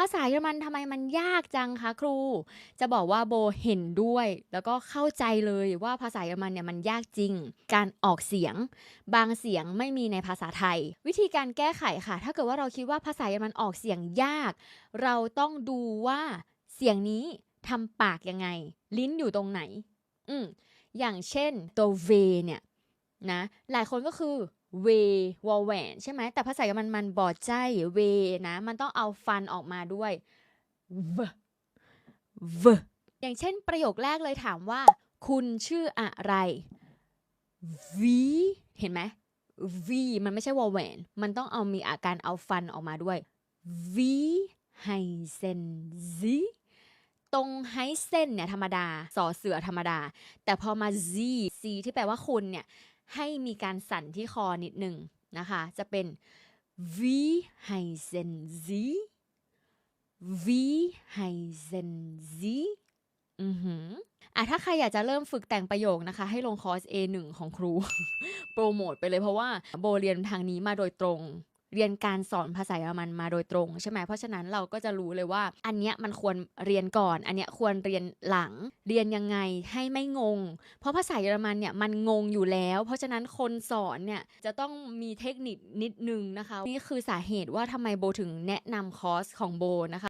ภาษาเยอรมันทำไมมันยากจังคะครู จะบอกว่าโบเห็นด้วย แล้วก็เข้าใจเลยว่าภาษาเยอรมันเนี่ยมันยากจริง การออกเสียง บางเสียงไม่มีในภาษาไทย วิธีการแก้ไขค่ะ ถ้าเกิดว่าเราคิดว่าภาษาเยอรมันออกเสียงยาก เราต้องดูว่าเสียงนี้ทำปากยังไง ลิ้นอยู่ตรงไหน อืมอย่างเช่นตัว v เนี่ยนะหลายคนก็คือ เววอลแหวนใช่ไหม แต่ภาษาเยอรมันมันบอดใจเวนะ มันต้องเอาฟันออกมาด้วย v v อย่างเช่นประโยคแรกเลยถามว่า คุณชื่ออะไร v เห็นไหม v มันไม่ใช่วอลแหวน มันต้องเอามีอาการเอาฟันออกมาด้วย v heißen Sie ตรงไฮเซนเนี่ยธรรมดาสอเสือธรรมดา แต่พอมา z c ที่แปลว่าคุณเนี่ย ให้มีการสั่นที่คอนิดหนึ่งนะคะ จะเป็น wie heißen Sie wie heißen Sie อือหืออะถ้าใครอยากจะเริ่มฝึกแต่งประโยคนะคะ ให้ลงคอร์ส A1 ของครู โปรโมทไปเลยเพราะว่าโบเรียนทางนี้มาโดยตรง เรียนการสอนภาษาเยอรมันมาโดยตรงใช่ไหมเพราะฉะนั้นเราก็จะรู้เลยว่า อันเนี้ยมันควรเรียนก่อน อันเนี้ยควรเรียนหลัง เรียนยังไงให้ไม่งง เพราะภาษาเยอรมันเนี่ยมันงงอยู่แล้ว เพราะฉะนั้นคนสอนเนี่ยจะต้องมีเทคนิคนิดนึงนะคะ นี่คือสาเหตุว่าทำไมโบถึงแนะนำคอร์สของโบนะคะ